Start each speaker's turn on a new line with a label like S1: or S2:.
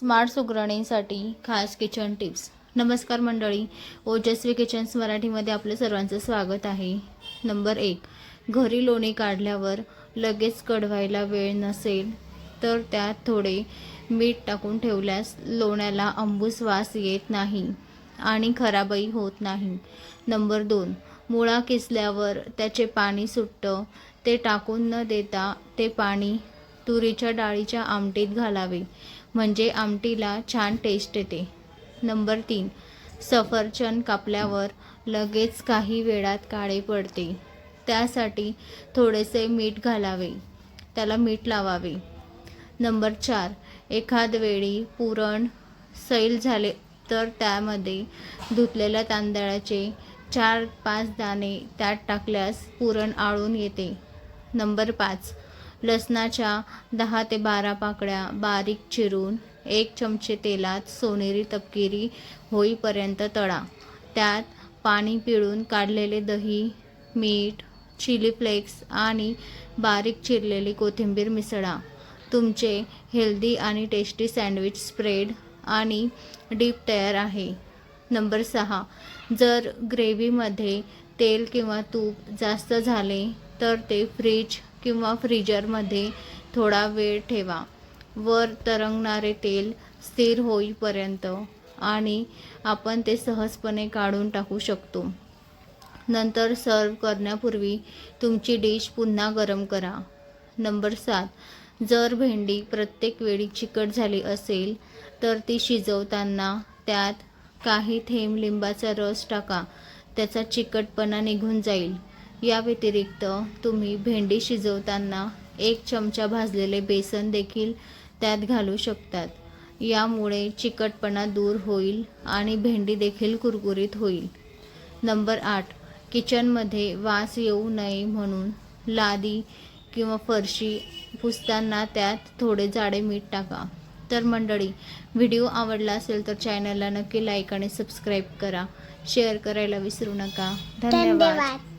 S1: Smart सुगरणीसाठी खास kitchen tips नमस्कार मंडळी ओजस्वी किचन्स मराठीमध्ये आपलं सर्वांचं स्वागत आहे. नंबर एक घरी लोणी काढल्यावर लगेच कढवायला वेळ नसेल तर त्यात थोडे मीठ टाकून ठेवल्यास लोण्याला अंबूस वास येत नाही आणि खराबही होत नाही. नंबर दोन मुळा किसल्यावर त्याचे पाणी सुटतं ते टाकून न देता ते पाणी तुरीच्या डाळीच्या आमटीत घालावे. म्हणजे आमटीला छान टेस्ट येते. नंबर तीन सफरचंद कापल्यावर लगेच काही वेळात काळे पडते. त्यासाठी थोडेसे मीठ घालावे. त्याला मीठ लावावे. नंबर चार एखाद वेळी पुरण सैल झाले तर त्यामध्ये धुतलेल्या तांदळाचे चार पाच दाणे त्यात टाकल्यास पुरण आळून येते. नंबर पाच लसणाच्या दहा ते बारा पाकळ्या बारीक चिरून एक चमचे तेलात सोनेरी तपकिरी होईपर्यंत तळा. त्यात पाणी पिळून काढलेले दही मीठ चिली फ्लेक्स आणि बारीक चिरलेली कोथिंबीर मिसळा. तुमचे हेल्दी आणि टेस्टी सँडविच स्प्रेड आणि डीप तयार आहे. नंबर सहा जर ग्रेव्हीमध्ये तेल किंवा तूप जास्त झाले तर ते फ्रीज किंवा फ्रीजरमध्ये थोडा वेळ ठेवा. वर तरंगणारे तेल स्थिर होईपर्यंत आणि आपण ते सहजपणे काढून टाकू शकतो. नंतर सर्व करण्यापूर्वी तुमची डिश पुन्हा गरम करा. नंबर सात. जर भेंडी प्रत्येक वेळी चिकट झाली असेल तर ती शिजवताना त्यात काही थेंब लिंबाचा रस टाका. त्याचा चिकटपणा निघून जाईल. या व्यतिरिक्त तुम्ही भेंडी शिजवताना एक चमचा भाजलेले बेसन देखील त्यात घालू शकतात. यामुळे चिकटपणा दूर होईल आणि भेंडी देखील कुरकुरीत होईल. नंबर आठ. किचनमध्ये वास येऊ नये म्हणून लादी किंवा फरशी पुसताना त्यात थोडे जाडे मीठ टाका. तर मंडळी व्हिडिओ आवडला असेल तर चॅनलला नक्की लाईक आणि सबस्क्राईब करा. शेअर करायला विसरू नका. धन्यवाद.
S2: धन्यवाद.